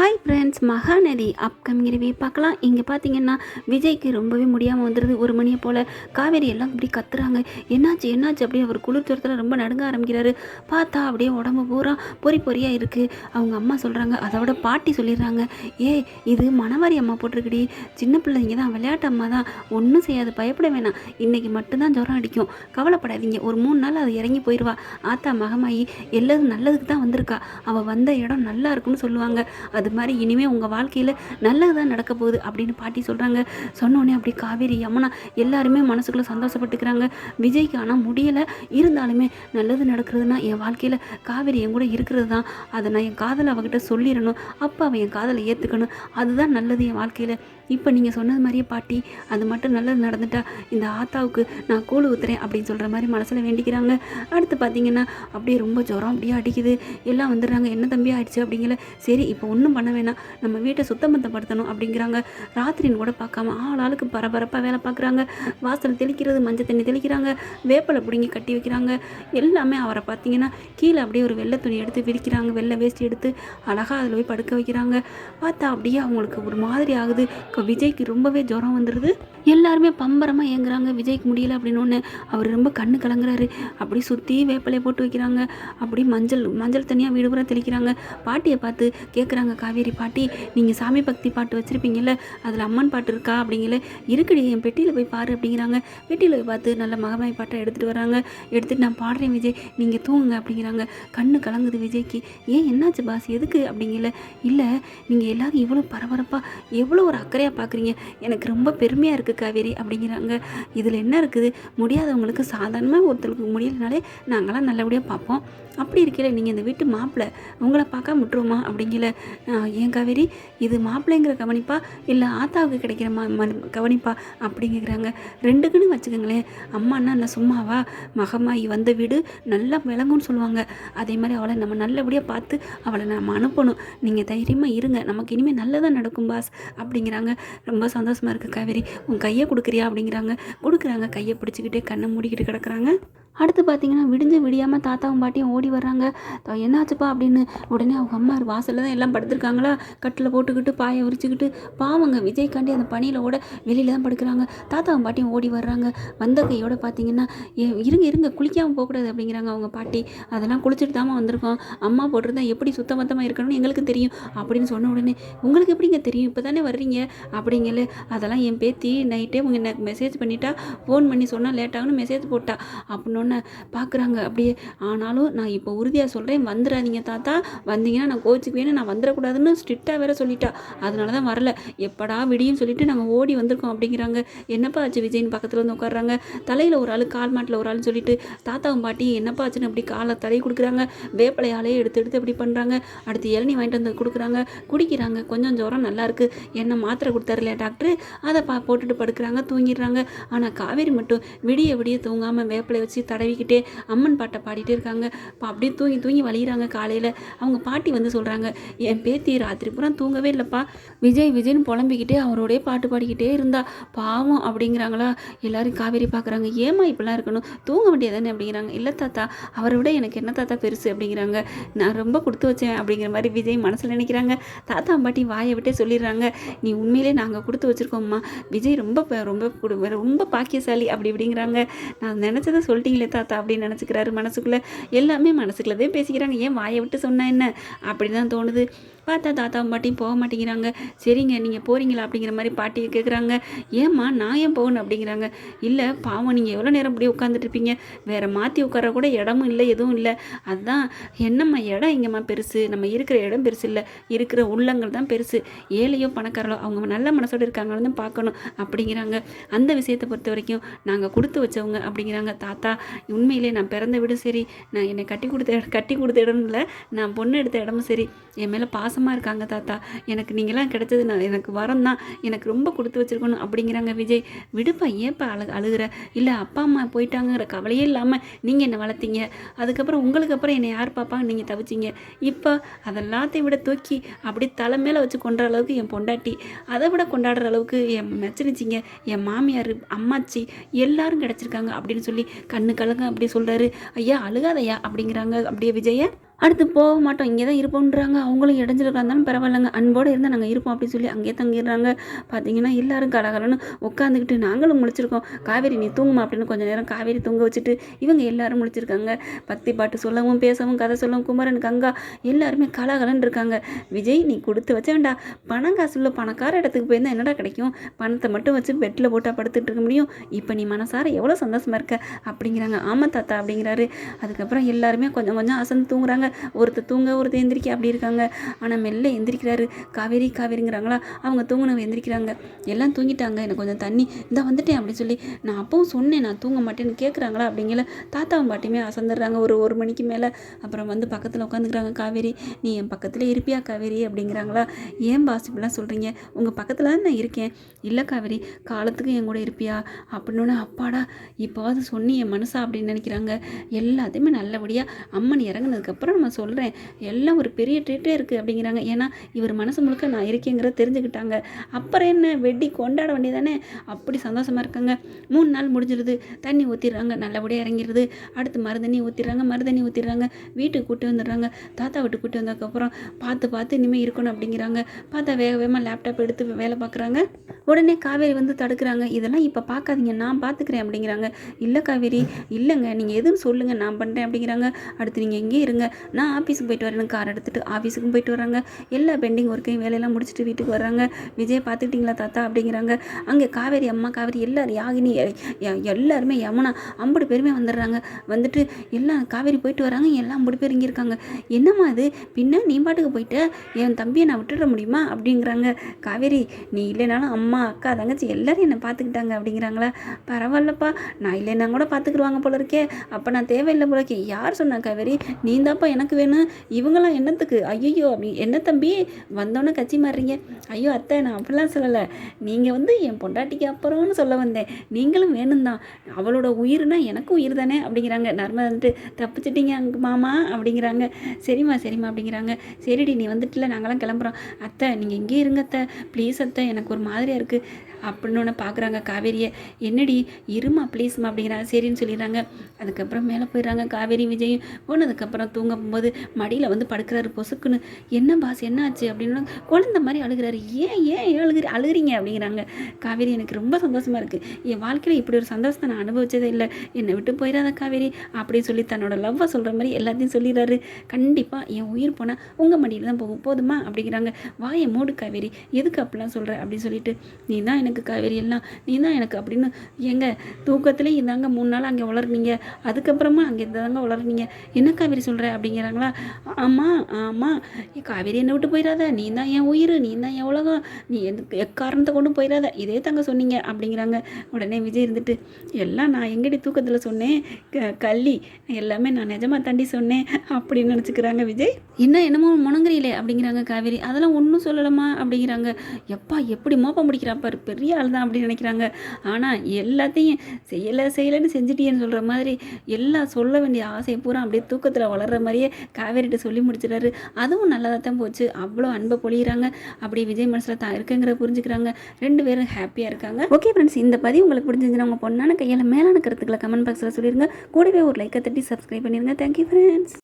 Hi friends Mahanadi upcoming review பார்க்கலாம். இங்கே பார்த்தீங்கன்னா விஜய்க்கு ரொம்பவே முடியாமல் வந்துடுது ஒரு மணியை போல் காவேரி எல்லாம் இப்படி கத்துறாங்க. என்னாச்சு என்னாச்சு? அப்படியே அவர் குளிர் ஜுரத்தில் ரொம்ப நடுங்க ஆரம்பிக்கிறாரு. பார்த்தா அப்படியே உடம்பு பூரா பொறி பொறியாக இருக்குது அவங்க அம்மா சொல்கிறாங்க அதோட பாட்டி சொல்லிடுறாங்க. ஏ இது மணவாரி அம்மா போட்டிருக்குடி. சின்ன பிள்ளைங்க தான் விளையாட்டு அம்மா தான். ஒன்றும் செய்யாது பயப்பட வேணாம். இன்றைக்கி மட்டும்தான் ஜுரம் அடிக்கும். கவலைப்படாதீங்க. ஒரு மூணு நாள் அது இறங்கி போயிடுவா ஆத்தா மகமாயி எல்லாம் நல்லதுக்கு தான் வந்திருக்கா. அவள் வந்த இடம் நல்லா இருக்குன்னு சொல்லுவாங்க. அது மாதிரி இனிமேல் உங்கள் வாழ்க்கையில் நல்லது தான் நடக்க போகுது அப்படின்னு பாட்டி சொல்கிறாங்க சொன்னோடனே அப்படி காவேரி யமுனா எல்லாருமே மனசுக்குள்ளே சந்தோஷப்பட்டுக்கிறாங்க. விஜய்க்கு ஆனால் முடியலை. இருந்தாலுமே நல்லது நடக்கிறதுனா என் வாழ்க்கையில் காவேரி என் கூட இருக்கிறது தான் அதை நான் என் காதலை அவகிட்ட சொல்லிடணும். அப்போ அவன் என் காதலை ஏற்றுக்கணும் அதுதான் நல்லது என் வாழ்க்கையில். இப்போ நீங்கள் சொன்னது மாதிரியே பாட்டி அது மட்டும் நல்லது நடந்துட்டா இந்த ஆத்தாவுக்கு நான் கூழ் ஊத்துறேன் அப்படின்னு சொல்கிற மாதிரி மனசில் வேண்டிக்கிறாங்க. அடுத்து பார்த்தீங்கன்னா அப்படியே ரொம்ப ஜுரம் அப்படியே அடிக்குது. எல்லாம் வந்துடுறாங்க. என்ன தம்பி ஆயிடுச்சு அப்படிங்கிற சரி இப்போ ஒன்றும் பண்ண வேணாம். நம்ம வீட்டை சுத்தமத்தப்படுத்தணும் அப்படிங்கிறாங்க. ராத்திரின்னு கூட பார்க்காம ஆள் ஆளுக்கு பரபரப்பாக வேலை பார்க்குறாங்க. வாசல் தெளிக்கிறது மஞ்சள் தண்ணி தெளிக்கிறாங்க. வேப்பலை பிடுங்கி கட்டி வைக்கிறாங்க. எல்லாமே அவரை பார்த்தீங்கன்னா கீழே அப்படியே ஒரு வெள்ளை துணி எடுத்து விரிக்கிறாங்க. வெள்ளை வேஷ்டி எடுத்து அழகாக அதில் போய் படுக்க வைக்கிறாங்க. பார்த்தா அப்படியே அவங்களுக்கு ஒரு மாதிரி ஆகுது. இப்போ விஜய்க்கு ரொம்பவே ஜுரம் வந்துடுது எல்லாருமே பம்பரமாக ஏங்குறாங்க. விஜய்க்கு முடியல அப்படின்னு ஒன்று அவர் ரொம்ப கண்ணு கலங்குறாரு. அப்படி சுற்றி வேப்பிலையை போட்டு வைக்கிறாங்க. அப்படி மஞ்சள் மஞ்சள் தனியாக வீடு பூரா தெளிக்கிறாங்க. பாட்டியை பார்த்து கேட்குறாங்க காவேரி பாட்டி நீங்கள் சாமி பக்தி பாட்டு வச்சுருப்பீங்கல்ல அதில் அம்மன் பாட்டு இருக்கா? அப்படிங்கல. இருக்குடி என் பெட்டியில் போய் பாரு அப்படிங்கிறாங்க. பெட்டியில் போய் பார்த்து நல்ல மகமாய் பாட்டை எடுத்துகிட்டு வராங்க. எடுத்துகிட்டு நான் பாடுறேன் விஜய் நீங்கள் தூங்குங்க அப்படிங்கிறாங்க. கண்ணு கலங்குது விஜய்க்கு. ஏன் என்னாச்சு பாஸ்? எதுக்கு? அப்படிங்கல. இல்லை நீங்கள் எல்லோரும் இவ்வளோ பரபரப்பாக எவ்வளோ ஒரு அக்கறையாக பார்க்குறீங்க எனக்கு ரொம்ப பெருமையாக இருக்குது காவேரி அப்படிங்கிறாங்க. இதில் என்ன இருக்குது? முடியாதவங்களுக்கு சாதாரணமாக ஒருத்தருக்கு முடியலனாலே நாங்களாம் நல்லபடியாக பார்ப்போம். அப்படி இருக்கையில் நீங்கள் இந்த வீட்டு மாப்பிள்ளை உங்களை பார்க்க முட்டுருவோமா அப்படிங்கல? ஏன் காவேரி? இது மாப்பிள்ளைங்கிற கவனிப்பா? இல்லை ஆத்தாவுக்கு கிடைக்கிற மா ம- கவனிப்பா? அப்படிங்கிறாங்க. ரெண்டுக்குன்னு வச்சுக்கோங்களேன். அம்மான்னா என்ன சும்மாவா? மகமாயி வந்த வீடு நல்லா விளங்கும்னு சொல்லுவாங்க. அதே மாதிரி அவளை நம்ம நல்லபடியாக பார்த்து அவளை நம்ம அனுப்பணும். நீங்கள் தைரியமாக இருங்க. நமக்கு இனிமேல் நல்லதாக நடக்கும் பாஸ். அப்படிங்கிறாங்க. ரொம்ப சந்தோஷமாக இருக்குது காவேரி. உன் கையை கொடுக்குறியா அப்படிங்கிறாங்க. கொடுக்குறாங்க. கையை பிடிச்சிக்கிட்டே கண்ணை மூடிக்கிட்டு கிடக்குறாங்க. அடுத்து பார்த்தீங்கன்னா விடிஞ்சு விடியாமல் தாத்தாவும் பாட்டியும் ஓடி வர்றாங்க. என்னாச்சுப்பா? அப்படின்னு உடனே அவங்க அம்மா வாசலில் தான் எல்லாம் படுத்திருக்காங்களா? கட்டில் போட்டுக்கிட்டு பாயை உரிச்சுக்கிட்டு பாவங்க விஜய்காண்டி அந்த பனியில் ஓட வெளியில் தான் படுக்கிறாங்க. தாத்தாவும் பாட்டியும் ஓடி வர்றாங்க. வந்த கையோட பார்த்தீங்கன்னா இருங்க இருங்க குளிக்காமல் போகக்கூடாது அப்படிங்கிறாங்க அவங்க பாட்டி. அதெல்லாம் குளிச்சுட்டு தாமா வந்திருக்கோம். அம்மா போட்டிருந்தா எப்படி சுத்தமத்தமாக இருக்கணும்னு எங்களுக்கு தெரியும் அப்படின்னு சொன்ன உடனே உங்களுக்கு எப்படிங்க தெரியும்? இப்போ தானே வர்றீங்க? அப்படிங்கல. அதெல்லாம் என் பேத்தி நைட்டே உங்க எனக்கு மெசேஜ் பண்ணிட்டா ஃபோன் பண்ணி சொன்னால் லேட்டாகனு மெசேஜ் போட்டா. பண்ணோன்னு பார்க்குறாங்க. அப்படியே ஆனாலும் நான் இப்போ உறுதியாக சொல்கிறேன் வந்துடாதீங்க தாத்தா. வந்தீங்கன்னா நான் கோச்சுக்குவேன்னு நான் வந்துடக்கூடாதுன்னு ஸ்ட்ரிக்டாக வேற சொல்லிட்டா. அதனால தான் வரல. எப்படா விடியும் சொல்லிட்டு நாங்கள் ஓடி வந்திருக்கோம் அப்படிங்கிறாங்க. என்னப்பா ஆச்சு? விஜயின் பக்கத்தில் வந்து உட்காடுறாங்க தலையில் ஒரு ஆள் கால் மாட்டில் ஒரு ஆள்னு சொல்லிட்டு தாத்தாவும் பாட்டி என்னப்பா ஆச்சுன்னு அப்படி காலை தலை கொடுக்குறாங்க. வேப்பிலையாலே எடுத்து எடுத்து அப்படி பண்ணுறாங்க அடுத்து இளநீ வாங்கிட்டு வந்து கொடுக்குறாங்க. குடிக்கிறாங்க. கொஞ்சம் ஜோரம் நல்லாயிருக்கு என்ன மாத்திரை கொடுத்தாருல டாக்டர்? அதை பா போட்டுட்டு படுக்கிறாங்க தூங்கிடுறாங்க. ஆனால் காவேரி மட்டும் விடிய விடிய தூங்காமல் வேப்பிலை வச்சு தடவிக்கிட்டே அம்மன் பாட்டை பாடிட்டே இருக்காங்க. இப்போ அப்படியே தூங்கி தூங்கி வலிகிறாங்க காலையில். அவங்க பாட்டி வந்து சொல்கிறாங்க என் பேத்தி ராத்திரி பூரா தூங்கவே இல்லைப்பா. விஜய் விஜய்னு புலம்பிக்கிட்டே அவரோடய பாட்டு பாடிக்கிட்டே இருந்தா. பாவம் அப்படிங்கிறாங்களா. எல்லாரும் காவேரி பார்க்குறாங்க ஏமா இப்படிலாம் இருக்கணும்? தூங்க வேண்டியதானே அப்படிங்கிறாங்க. இல்லை தாத்தா அவரை விட எனக்கு என்ன தாத்தா பெருசு? அப்படிங்கிறாங்க. நான் ரொம்ப கொடுத்து வச்சேன் அப்படிங்கிற மாதிரி விஜய் மனசில் நினைக்கிறாங்க. தாத்தா பாட்டி வாயை விட்டே சொல்லிடுறாங்க. நீ உண்மையிலே நாங்கள் கொடுத்து வச்சுருக்கோம்மா. விஜய் ரொம்ப ரொம்ப ரொம்ப பாக்கியசாலி அப்படி இப்படிங்கிறாங்க. நான் நினச்சதை தாத்தா அப்படின்னு நினச்சிக்கிறாரு. மனசுக்குள்ளே எல்லாமே மனசுக்குள்ளதே பேசிக்கிறாங்க. ஏன் வாயை விட்டு சொன்னா என்ன? அப்படி தான் தோணுது. பார்த்தா தாத்தாவும் பாட்டியும் போக மாட்டேங்கிறாங்க. சரிங்க நீங்கள் போகிறீங்களா அப்படிங்கிற மாதிரி பாட்டி கேட்குறாங்க ஏம்மா நான் ஏன் போகணும் அப்படிங்கிறாங்க. இல்லை பாவம் நீங்கள் எவ்வளோ நேரம் இப்படி உட்காந்துட்ருப்பீங்க வேறு மாற்றி உட்கார கூட இடமும் இல்லை எதுவும் இல்லை. அதுதான் என்னம்மா இடம் இங்கேம்மா பெருசு? நம்ம இருக்கிற இடம் பெருசு இல்லை. இருக்கிற உள்ளங்கள் தான் பெருசு. ஏழையோ பணக்காரலோ அவங்க நல்ல மனசோடு இருக்காங்கன்னு பார்க்கணும் அப்படிங்கிறாங்க. அந்த விஷயத்தை பொறுத்த வரைக்கும் நாங்கள் கொடுத்து வச்சவங்க அப்படிங்கிறாங்க தாத்தா. உண்மையிலே நான் பிறந்த வீடும் சரி. நான் என்னை கட்டி கொடுத்த இடம் கட்டி கொடுத்த இடம் இல்லை. நான் பொண்ணு எடுத்த இடமும் சரி. என் மேலே பாசம் பாசமாக இருக்காங்க தாத்தா. எனக்கு நீங்களாம் கிடைச்சது நான் எனக்கு வரம் தான். எனக்கு ரொம்ப கொடுத்து வச்சிருக்கணும் அப்படிங்கிறாங்க விஜய். விடுப்பா ஏன்ப்பா அழு அழுகிற? இல்லை அப்பா அம்மா போயிட்டாங்கிற கவலையே இல்லாமல் நீங்கள் என்னை வளர்த்தீங்க? அதுக்கப்புறம் உங்களுக்கு அப்புறம் என்னை யார் பாப்பாங்க நீங்கள் தவிச்சிங்க. இப்போ அதெல்லாத்தையும் விட தூக்கி அப்படி தலை மேலே வச்சு கொண்டாடுற அளவுக்கு என் பொண்டாட்டி அதை விட கொண்டாடுற அளவுக்கு என் மெச்சனிச்சிங்க என் மாமியார் அம்மாச்சி எல்லாரும் கிடச்சிருக்காங்க அப்படின்னு சொல்லி கண்ணு கலங்க அப்படி சொல்கிறாரு ஐயா அழுகாதையா அப்படிங்கிறாங்க அப்படியே விஜய. அடுத்து போக மாட்டோம் இங்கே தான் இருப்போன்றாங்க அவங்களும் இடைஞ்சல இருந்தாலும் பரவாயில்லைங்க. அன்போடு இருந்தால் நாங்கள் இருப்போம் அப்படின்னு சொல்லி அங்கேயே தங்கிடுறாங்க. பார்த்தீங்கன்னா எல்லாரும் கலகலன்னு உட்காந்துக்கிட்டு நாங்களும் முழிச்சிருக்கோம். காவேரி நீ தூங்குமா அப்படின்னு கொஞ்சம் நேரம் காவேரி தூங்க வச்சுட்டு இவங்க எல்லாரும் முழிச்சிருக்காங்க. பக்தி பாட்டு சொல்லவும் பேசவும் கதை சொல்லவும் குமரன் கங்கா எல்லாருமே கலகலன்னு இருக்காங்க. விஜய் நீ கொடுத்து வச்ச வேண்டா பணம் காசு உள்ள பணக்கார இடத்துக்கு போயிருந்தா என்னடா கிடைக்கும்? பணத்தை மட்டும் வச்சு பெட்டில் போட்டால் படுத்துட்டு இருக்க முடியும்? இப்போ நீ மனசார எவ்வளோ சந்தோஷமாக இருக்க? அப்படிங்கிறாங்க. ஆமாம் தாத்தா அப்படிங்கிறாரு. அதுக்கப்புறம் எல்லாருமே கொஞ்சம் கொஞ்சம் அசந்து தூங்குறாங்க. ஒருத்தர் தூங்க ஒருத்தர் எந்திரிக்க அப்படி இருக்காங்க. ஆனால் மெல்ல எந்திரிக்கிறாரு. காவேரி காவேரிங்கிறாங்களா? அவங்க தூங்கினவங்க எந்திரிக்கிறாங்க. எல்லாம் தூங்கிட்டாங்க. எனக்கு கொஞ்சம் தண்ணி. இந்த வந்துட்டேன் அப்படின்னு சொல்லி. நான் அப்பவும் சொன்னேன் நான் தூங்க மாட்டேன்னு கேட்குறாங்களா அப்படிங்கிற தாத்தாவும் பாட்டியுமே அசந்துடுறாங்க. ஒரு ஒரு மணிக்கு மேலே. அப்புறம் வந்து பக்கத்தில் உட்காந்துக்கிறாங்க காவேரி நீ என் பக்கத்தில் இருப்பியா காவேரி? அப்படிங்கிறாங்களா. ஏன் பாஸ் இப்படிலாம் சொல்கிறீங்க உங்கள் பக்கத்தில் தான் நான் இருக்கேன். இல்லை காவேரி காலத்துக்கு என் கூட இருப்பியா? அப்படின்னு அப்பாடா இப்போவாது சொன்னி என் மனசா? அப்படின்னு நினைக்கிறாங்க. எல்லாத்தையுமே நல்லபடியாக அம்மன் இறங்குனதுக்கப்புறம் நம்ம சொல்கிறேன் எல்லாம் ஒரு பெரிய ட்ரீட்டே இருக்குது அப்படிங்கிறாங்க. ஏன்னா இவர் மனசு முழுக்க நான் இருக்கேங்கிறத தெரிஞ்சுக்கிட்டாங்க. அப்புறம் என்ன? வெட்டி கொண்டாட வேண்டியதானே? அப்படி சந்தோஷமாக இருக்காங்க. மூணு நாள் முடிஞ்சிருது. தண்ணி ஊற்றிடுறாங்க நல்லபடியாக இறங்கிடுது அடுத்து மருதண்ணி ஊற்றிடுறாங்க மருதண்ணி ஊற்றிடுறாங்க வீட்டுக்கு கூட்டி வந்துடுறாங்க. தாத்தா வீட்டுக்கு கூட்டி வந்ததுக்கப்புறம் பார்த்து பார்த்து இனிமேல் இருக்கணும் அப்படிங்கிறாங்க. பார்த்தா வேக வேகமாக லேப்டாப் எடுத்து வேலை பார்க்குறாங்க. உடனே காவேரி வந்து தடுக்கிறாங்க. இதெல்லாம் இப்போ பார்க்காதீங்க. நான் பார்த்துக்கிறேன் அப்படிங்கிறாங்க. இல்லை காவேரி. இல்லைங்க. நீங்கள் எதுன்னு சொல்லுங்கள் நான் பண்ணுறேன் அப்படிங்கிறாங்க. அடுத்து நீங்கள் எங்கேயே இருங்க. நான் ஆஃபீஸுக்கு போயிட்டு வரேன்னு கார் எடுத்துகிட்டு ஆஃபீஸுக்கும் போயிட்டு வராங்க. எல்லா பெண்டிங் ஒர்க்கையும் வேலையெல்லாம் முடிச்சுட்டு வீட்டுக்கு வர்றாங்க விஜய் பார்த்துக்கிட்டிங்களா தாத்தா? அப்படிங்கிறாங்க. அங்கே காவேரி அம்மா காவேரி எல்லாரும் யாகினி எல்லாருமே யமுனா ஐம்பது பேருமே வந்துடுறாங்க. வந்துட்டு எல்லாம் காவேரி போயிட்டு வராங்க. எல்லாம் ஐம்பது பேர் இங்கே இருக்காங்க என்னம்மா அது பின்ன நீ பாட்டுக்கு போயிட்டு? என் தம்பியை நான் விட்டுட முடியுமா? அப்படிங்கிறாங்க. காவேரி நீ இல்லைனாலும் அம்மா அக்கா தங்கச்சி எல்லாரும் என்னை பார்த்துக்கிட்டாங்க அப்படிங்கிறாங்களா. பரவாயில்லப்பா. நான் இல்லைன்னா கூட பார்த்துக்குருவாங்க போல இருக்கே. அப்போ நான் தேவையில்லை போல இருக்கே. யார் சொன்னா காவேரி? நீ தான்ப்பா எனக்கு வேணும்? இவங்களாம் என்னத்துக்கு? ஐயோ அப்படி என்ன தம்பி? வந்தோன்னே கட்சி மாறுறீங்க ஐயோ அத்தை நான் அப்படிலாம் சொல்லலை. நீங்கள் வந்து என் பொண்டாட்டிக்கு அப்புறம்னு சொல்ல வந்தேன். நீங்களும் வேணும் தான் அவளோட உயிர்னா எனக்கும் உயிர் தானே அப்படிங்கிறாங்க. நர்மதா வந்துட்டு தப்பிச்சிட்டிங்க அங்கே மாமா அப்படிங்கிறாங்க. சரிம்மா சரிம்மா அப்படிங்கிறாங்க. சரிடி நீ வந்துட்டுல நாங்களாம் கிளம்புறோம். அத்தை நீங்கள் இங்கே இருங்க அத்தை. ப்ளீஸ் அத்தை. எனக்கு ஒரு மாதிரியாக இருக்குது அப்படின்னு ஒன்று பார்க்குறாங்க. காவேரியை என்னடி இருமா ப்ளீஸ்மா அப்படிங்கிறாங்க சரின்னு சொல்லிடுறாங்க. அதுக்கப்புறம் மேலே போயிடுறாங்க காவேரி விஜயும் போனதுக்கப்புறம் தூங்க போகும்போது மடியில் வந்து படுக்கிறாரு. பொசுக்குன்னு என்ன பாஸ் என்ன ஆச்சு? அப்படின்னு குழந்த மாதிரி அழுகிறாரு. ஏன் ஏன் அழுகிற அழுகுறீங்க? அப்படிங்கிறாங்க. காவேரி எனக்கு ரொம்ப சந்தோஷமாக இருக்குது என் வாழ்க்கையில் இப்படி ஒரு சந்தோஷத்தை நான் அனுபவிச்சதே இல்லை. என்னை விட்டு போயிடாத காவேரி அப்படின்னு சொல்லி தன்னோட லவ்வை சொல்கிற மாதிரி எல்லாத்தையும் சொல்லிடுறாரு. கண்டிப்பாக என் உயிர் போனால் உங்கள் மடியில் தான் போகும். போதுமா? அப்படிங்கிறாங்க. வாயை மூடு காவேரி. எதுக்கு அப்படிலாம் சொல்கிற அப்படின்னு சொல்லிட்டு நீ தான் எனக்கு காவேரி எல்லாம் நீ தான் எனக்கு அப்படின்னு எங்க தூக்கத்திலே இந்தாங்க மூணு நாள் அங்கே வளர்னீங்க. அதுக்கப்புறமா அங்கே இருந்தாங்க வளர்னீங்க. என்ன காவேரி சொல்கிற அப்படிங்கிறாங்களா? ஆமாம் ஆமாம் காவேரி என்னை விட்டு போயிடாத நீ தான் என் உயிர் நீ தான் என் உலகம். நீ எதுக்கு எக்காரணத்தை கொண்டு போயிடாத இதே தாங்க சொன்னீங்க அப்படிங்கிறாங்க. உடனே விஜய் இருந்துட்டு எல்லாம் நான் எங்கடி தூக்கத்தில் சொன்னேன்? க கள்ளி. எல்லாமே நான் நிஜமாக தாண்டி சொன்னேன். அப்படின்னு நினச்சிக்கிறாங்க விஜய். என்ன என்னமோ முணங்குறீங்களே? அப்படிங்கிறாங்க காவேரி. அதெல்லாம் ஒன்றும் சொல்லலாமா அப்படிங்கிறாங்க. எப்பா எப்படி மோப்பம் முடிக்கிறாப்பா பாரு பெரிய ஆள் தான் அப்படின்னு நினைக்கிறாங்க. ஆனால் எல்லாத்தையும் செய்யலை செய்யலைன்னு செஞ்சிட்டியேன்னு சொல்கிற மாதிரி எல்லாம் சொல்ல வேண்டிய ஆசையை பூரா அப்படியே தூக்கத்தில் வளர்ற மாதிரியே காவேரிட்ட சொல்லி முடிச்சிடாரு அதுவும் நல்லதாக தான் போச்சு. அவ்வளோ அன்பை பொழியிறாங்க. அப்படியே விஜய் மனசில் தான் இருக்குங்கிற புரிஞ்சுக்கிறாங்க. ரெண்டு பேரும் ஹாப்பியாக இருக்காங்க. ஓகே ஃப்ரெண்ட்ஸ் இந்த பதிவு உங்களுக்கு பிடிச்சிருந்துச்சுன்னா உங்கள் பொண்ணான கையில் மேலான கருத்துக்களை கமெண்ட் பாக்ஸில் சொல்லிடுங்க கூடவே ஒரு லைக்கை தட்டி சப்ஸ்கிரைப் பண்ணிடுங்க தேங்க்யூ ஃப்ரெண்ட்ஸ்